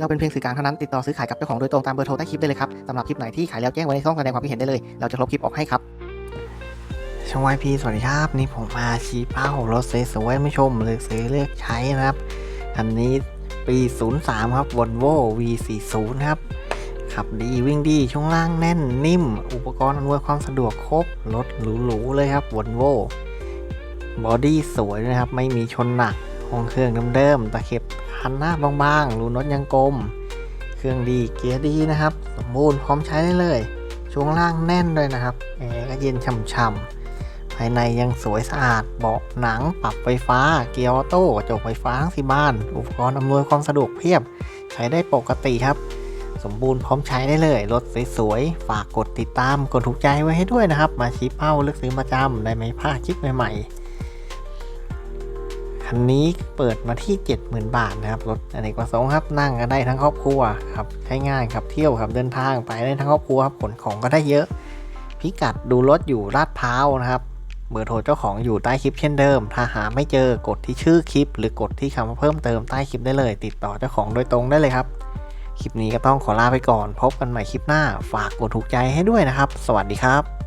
เราเป็นเพียงสื่อกลางเท่านั้นติดต่อซื้อขายกับเจ้าของโดยตรงตามเบอร์โทรใต้คลิปได้เลยครับสำหรับคลิปไหนที่ขายแล้วแจ้งไว้ในช่องแสดงความคิดเห็นได้เลย เราจะลบคลิปออกให้ครับช่องวายพีสวัสดีครับ นี่ผมมาชี้เป้ารถสวยๆไม่ชมเลือกซื้อเลือกใช้นะครับอันนี้ปี 03 ครับ Volvo V40 ครับขับดีวิ่งดีช่วงล่างแน่นนิ่ม อุปกรณ์อำนวยความสะดวกครบรถหรูๆเลยครับ Volvo บอดี้สวยด้วยนะครับ ไม่มีชนหนักห้องเครื่องเดิมๆตะเข็บ คันหน้าบางๆรูน็อตยังกลม เครื่องดีเกียร์ดีนะครับ สมบูรณ์พร้อมใช้ได้เลย ช่วงล่างแน่นด้วยนะครับแอร์ก็เย็นช่ำๆภายในยังสวยสะอาดเบาะหนังปรับไฟฟ้า เกียร์ออโต้กระจกไฟฟ้าทั้งสี่บาน อุปกรณ์อำนวยความสะดวกเพียบ ใช้ได้ปกติครับ สมบูรณ์พร้อมใช้ได้เลยรถสวยๆฝากกดติดตามกดถูกใจไว้ให้ด้วยนะครับ มาชี้เป้าเลือกซื้อประจำได้ไหม่พลาคลิปใหม่ๆ คันนี้เปิดมาที่ 70,000 บาทนะครับรถอเนกประสงค์ครับนั่งกันได้ทั้งครอบครัวครับใช้ง่ายครับเที่ยวครับเดินทางไปได้ทั้งครอบครัวครับขนของก็ได้เยอะ พิกัดดูรถอยู่ลาดพร้าวนะครับเบอร์โทรเจ้าของอยู่ใต้คลิปเช่นเดิม ถ้าหาไม่เจอกดที่ชื่อคลิป หรือกดที่คำว่าเพิ่มเติมใต้คลิปได้เลย ติดต่อเจ้าของโดยตรงได้เลยครับ คลิปนี้ก็ต้องขอลาไปก่อน พบกันใหม่คลิปหน้า ฝากกดถูกใจให้ด้วยนะครับ สวัสดีครับ